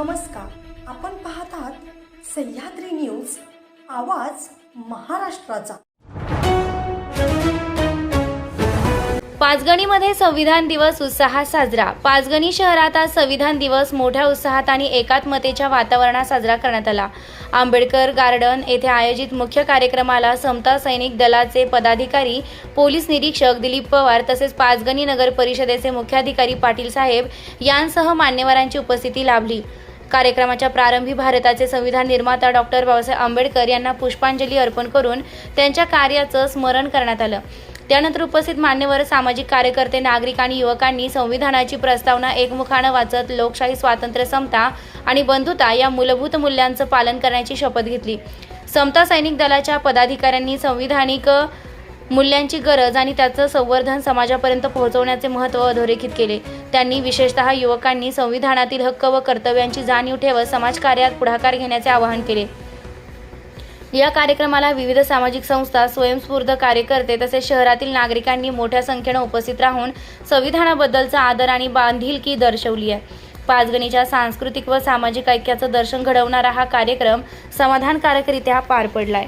नमस्कार. आपण पाहत आहात सह्याद्री न्यूज आवाज महाराष्ट्राचा. पाचगणीमध्ये संविधान दिवस उत्साहात साजरा. पाचगणी शहरात आज संविधान दिवस मोठ्या उत्साहात आणि एकात्मतेच्या वातावरणात साजरा करण्यात आला. आंबेडकर गार्डन येथे आयोजित मुख्य कार्यक्रमाला समता सैनिक दलाचे पदाधिकारी पोलीस निरीक्षक दिलीप पवार तसेच पाचगणी नगर परिषदेचे मुख्याधिकारी पाटील साहेब यांसह मान्यवरांची उपस्थिती लाभली. कार्यक्रमाच्या प्रारंभी भारताचे संविधान निर्माता डॉक्टर बाबासाहेब आंबेडकर यांना पुष्पांजली अर्पण करून त्यांच्या कार्याचं स्मरण करण्यात आलं. त्यानंतर उपस्थित मान्यवर सामाजिक कार्यकर्ते नागरिक आणि युवकांनी संविधानाची प्रस्तावना एकमुखानं वाचत लोकशाही स्वातंत्र्य समता आणि बंधुता या मूलभूत मूल्यांचं पालन करण्याची शपथ घेतली. समता सैनिक दलाच्या पदाधिकाऱ्यांनी संविधानिक मूल्यांची गरज आणि त्याचं संवर्धन समाजापर्यंत पोहोचवण्याचे महत्त्व अधोरेखित केले. त्यांनी विशेषतः युवकांनी संविधानातील हक्क व कर्तव्यांची जाणीव ठेवत समाजकार्यात पुढाकार घेण्याचे आवाहन केले. या कार्यक्रमाला विविध सामाजिक संस्था स्वयंस्फूर्त कार्यकर्ते तसेच शहरातील नागरिकांनी मोठ्या संख्येनं उपस्थित राहून संविधानाबद्दलचा आदर आणि बांधिलकी दर्शवली आहे. पाचगणीच्या सांस्कृतिक व सामाजिक ऐक्याचं दर्शन घडवणारा हा कार्यक्रम समाधानकारकरित्या पार पडलाय.